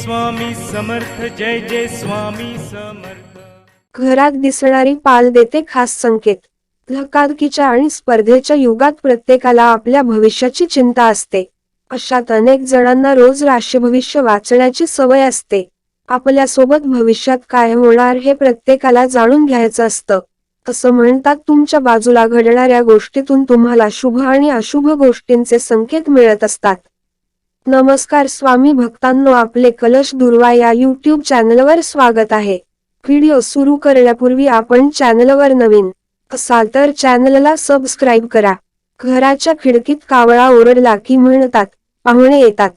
स्वामी समर्थ जय जय स्वामी समर्थ. घरात दिसणारी पाल देते खास संकेत. धकाधकीच्या आणि स्पर्धेच्या युगात प्रत्येकाला आपल्या भविष्याची चिंता असते. अशात अनेक जणांना रोज राशी भविष्य वाचण्याची सवय असते. आपल्यासोबत भविष्यात काय होणार हे प्रत्येकाला जाणून घ्यायचं असतं. असं म्हणतात तुमच्या बाजूला घडणाऱ्या गोष्टीतून तुम्हाला शुभ आणि अशुभ गोष्टींचे संकेत मिळत असतात. नमस्कार स्वामी भक्तांनो आपले कलश दुर्वा या यूट्यूब चॅनलवर स्वागत आहे. व्हिडिओ सुरू करण्यापूर्वी आपण चॅनलवर नवीन असाल तर चॅनलला सबस्क्राईब करा. घराच्या खिडकीत कावळा ओरडला की म्हणतात पाहुणे येतात.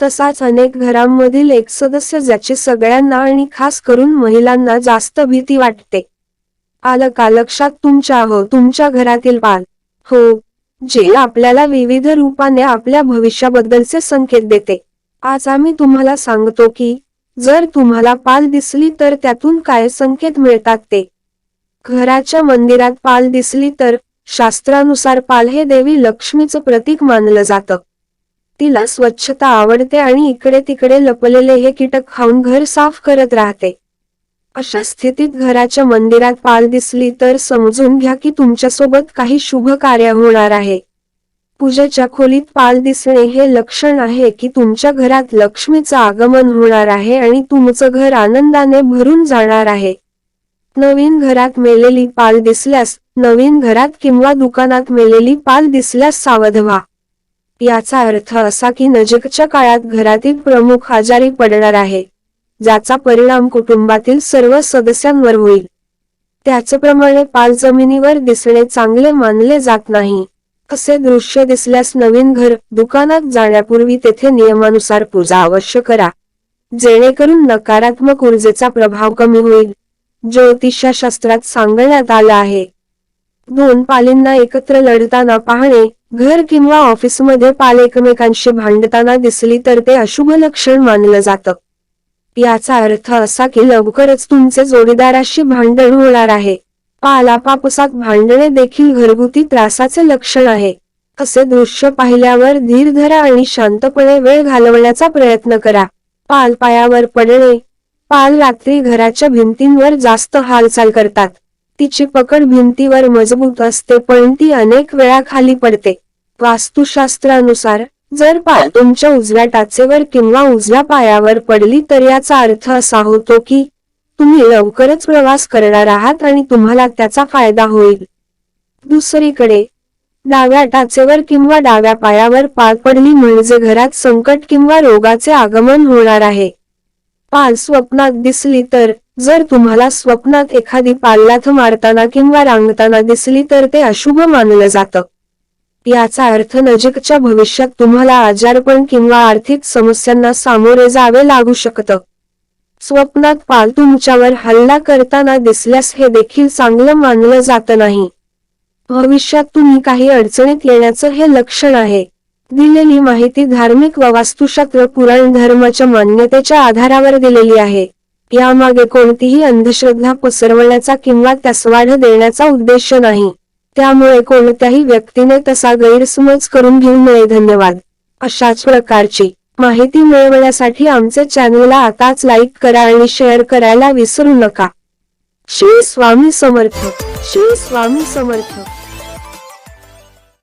तसाच अनेक घरांमधील एक सदस्य ज्याची सगळ्यांना आणि खास करून महिलांना जास्त भीती वाटते. आलं का लक्षात तुमच्या हो तुमच्या घरातील पाल हो जे आपल्याला विविध रूपाने आपल्या भविष्याबद्दलचे संकेत देते. आज आम्ही तुम्हाला सांगतो की जर तुम्हाला पाल दिसली तर त्यातून काय संकेत मिळतात ते? घराच्या मंदिरात पाल दिसली तर शास्त्रानुसार पाल हे देवी लक्ष्मीचं प्रतीक मानलं जातं. तिला स्वच्छता आवडते आणि इकडे तिकडे लपलेले हे कीटक खाऊन घर साफ करत राहते. अशा स्थितीत घराच्या मंदिरात पाल दिसली तर समजून घ्या की तुमच्यासोबत काही शुभ कार्य होणार आहे. पूजेच्या खोलीत पाल दिसणे हे लक्षण आहे की तुमच्या घरात लक्ष्मीचं आगमन होणार आहे आणि तुमचं घर आनंदाने भरून जाणार आहे. नवीन घरात मेलेली पाल दिसल्यास नवीन घरात किंवा दुकानात मेलेली पाल दिसल्यास सावध व्हा. याचा अर्थ असा की नजीकच्या काळात घरातील प्रमुख आजारी पडणार आहे. ज्याचा परिणाम कुटुंबातील सर्व सदस्यांवर होईल. त्याचप्रमाणे पाल जमिनीवर दिसणे चांगले मानले जात नाही. असे दृश्य दिसल्यास नवीन घर दुकानात जाण्यापूर्वी तेथे नियमानुसार पूजा अवश्य करा. जेणेकरून नकारात्मक ऊर्जेचा प्रभाव कमी होईल. ज्योतिषशास्त्रात सांगण्यात आलं आहे. दोन पालींना एकत्र लढताना पाहणे घर किंवा ऑफिसमध्ये पाल एकमेकांशी भांडताना दिसली तर ते अशुभ लक्षण मानलं जातं. याचा अर्थ असा की लवकरच तुमचे जोडीदाराशी भांडण होणार आहे. पालापापसात भांडणे देखील घरगुती त्रासाचे लक्षण आहे. असे दृश्य पाहिल्यावर धीर धरा आणि शांतपणे वेळ घालवण्याचा प्रयत्न करा. पाल पायावर पडणे. पाल रात्री घराच्या भिंतींवर जास्त हालचाल करतात. तिची पकड भिंतीवर मजबूत असते पण ती अनेक वेळा खाली पडते. वास्तुशास्त्रानुसार जर पाय तुमच्या उजव्या टाचेवर किंवा उजव्या पायावर पडली तर याचा अर्थ असा होतो की तुम्ही लवकरच प्रवास करणार आहात आणि तुम्हाला त्याचा फायदा होईल. दुसरीकडे डाव्या टाचेवर किंवा डाव्या पायावर पाय पडली म्हणजे घरात संकट किंवा रोगाचे आगमन होणार आहे. पाल स्वप्नात दिसली तर जर तुम्हाला स्वप्नात एखादी पाललाथ मारताना किंवा रांगताना दिसली तर ते अशुभ मानलं जातं. याचा अर्थ नजीकच्या भविष्यात तुम्हाला आजारपण किंवा आर्थिक समस्यांना सामोरे जावे लागू शकतं. स्वप्नात पाल तुमच्यावर हल्ला करताना दिसल्यास हे देखील चांगलं मानलं जात नाही. भविष्यात तुम्ही काही अडचणीत येण्याचं हे लक्षण आहे. दिलेली माहिती धार्मिक व वास्तुशास्त्र पुराण धर्माच्या मान्यतेच्या आधारावर दिलेली आहे. यामागे कोणतीही अंधश्रद्धा पसरवण्याचा किंवा त्यास वाढ देण्याचा उद्देश नाही. त्यामुळे कोणत्याही व्यक्तीने तसा गैरसमज करून घेऊ नये. धन्यवाद. अशाच प्रकारची माहिती मिळवण्यासाठी आमचे चॅनलला आताच लाईक करा आणि शेअर करायला विसरू नका. श्री स्वामी समर्थ. श्री स्वामी समर्थ.